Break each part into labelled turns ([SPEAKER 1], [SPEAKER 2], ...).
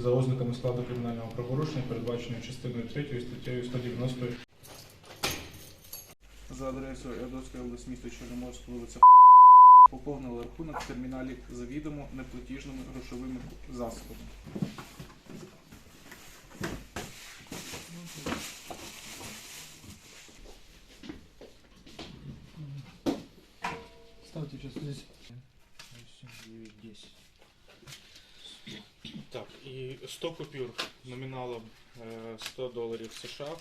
[SPEAKER 1] за ознаками складу кримінального правопорушення, передбаченої частиною 3 статтею 190 за адресою Ердоцької області міста Чорноморськ, вулиця поповнили рахунок в терміналі завідомо неплатіжними грошовими засобами.
[SPEAKER 2] Ставьте сейчас здесь. 9, 10.
[SPEAKER 1] Так, і 100 купюр номіналом е, 100 доларів США.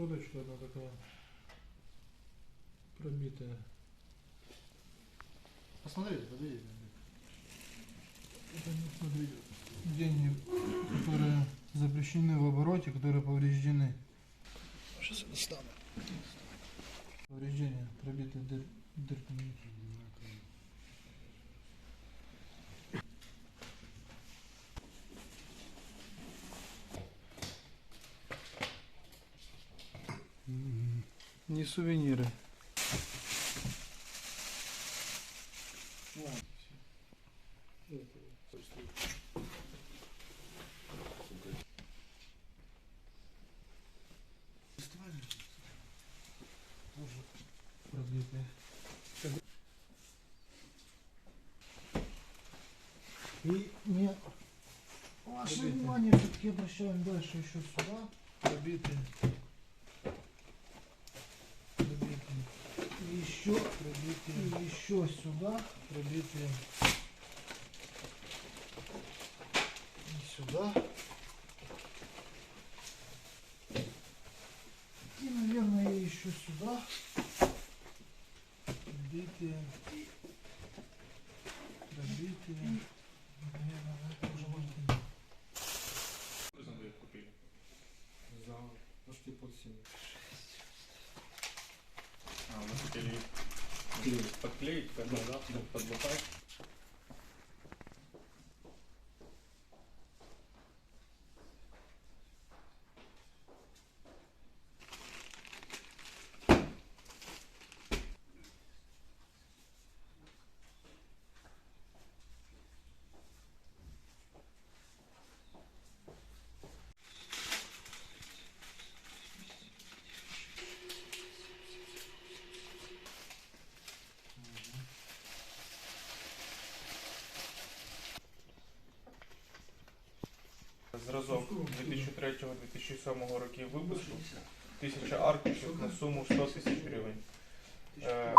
[SPEAKER 2] Двухсоточка, она такая пробитая. Посмотрите, подойдите. Это, не смотрите, деньги, которые запрещены в обороте, которые повреждены. Сейчас я достану. Повреждения, пробитые дыр, дырками. Не сувениры. Тоже пробитые. И не ваше внимание все-таки обращаем дальше еще сюда.
[SPEAKER 3] Пробитые.
[SPEAKER 2] еще прибитые, еще сюда
[SPEAKER 3] пробитие,
[SPEAKER 2] И сюда. И, наверное, еще сюда
[SPEAKER 3] пробитие, пробитие.
[SPEAKER 2] Наверное, уже можно.
[SPEAKER 1] Купили.
[SPEAKER 2] Пошли под
[SPEAKER 1] семью. Вы хотели их подклеить, бы, да, подлатать. Зразок 2003-2007 років випуску, тисяча аркушів на суму 100 тисяч гривень. Е,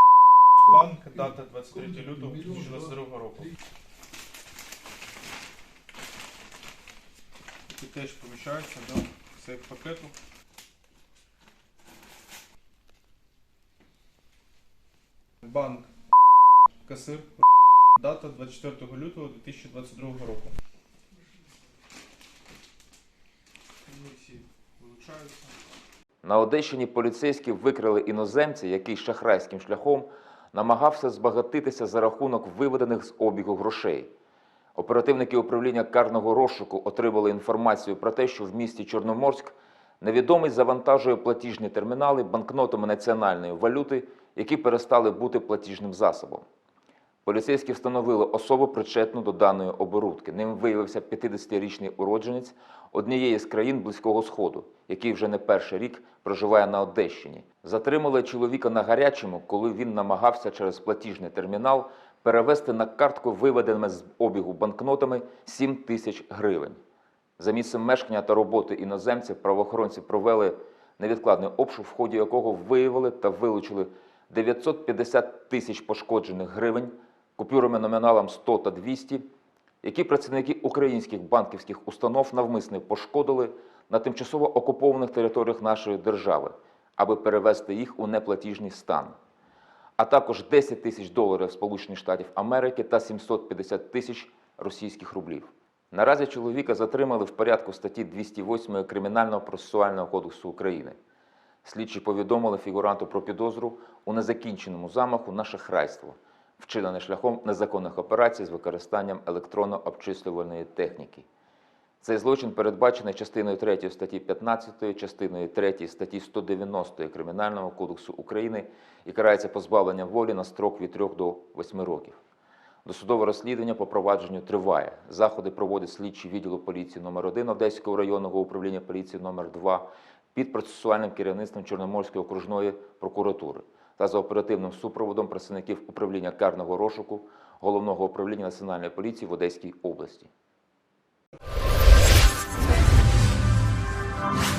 [SPEAKER 1] Банк, дата 23 лютого 2022 року. Які теж поміщаються до цих пакету. Банк, касир, дата 24 лютого 2022 року. Вилучаються.
[SPEAKER 4] На Одещині поліцейські викрили іноземця, який шахрайським шляхом намагався збагатитися за рахунок виведених з обігу грошей. Оперативники управління карного розшуку отримали інформацію про те, що в місті Чорноморськ невідомий завантажує платіжні термінали банкнотами національної валюти, які перестали бути платіжним засобом. Поліцейські встановили особу причетну до даної оборудки. Ним виявився 50-річний уродженець однієї з країн Близького Сходу, який вже не перший рік проживає на Одещині. Затримали чоловіка на гарячому, коли він намагався через платіжний термінал перевести на картку виведеними з обігу банкнотами 7 тисяч гривень. За місцем мешкання та роботи іноземців правоохоронці провели невідкладний обшук, в ході якого виявили та вилучили 950 тисяч пошкоджених гривень купюрами номіналом 100 та 200, які працівники українських банківських установ навмисно пошкодили на тимчасово окупованих територіях нашої держави, аби перевести їх у неплатіжний стан, а також 10 тисяч доларів Сполучених Штатів Америки та 750 тисяч російських рублів. Наразі чоловіка затримали в порядку статті 208 Кримінального процесуального кодексу України. Слідчі повідомили фігуранту про підозру у незакінченому замаху на шахрайство, вчинене шляхом незаконних операцій з використанням електронно-обчислювальної техніки. Цей злочин передбачений частиною 3 статті 15, частиною 3 статті 190 Кримінального кодексу України і карається позбавленням волі на строк від 3 до 8 років. Досудове розслідування по провадженню триває. Заходи проводить слідчі відділу поліції номер 1 Одеського районного управління поліції номер 2 під процесуальним керівництвом Чорноморської окружної прокуратури та за оперативним супроводом представників управління карного розшуку Головного управління Національної поліції в Одеській області.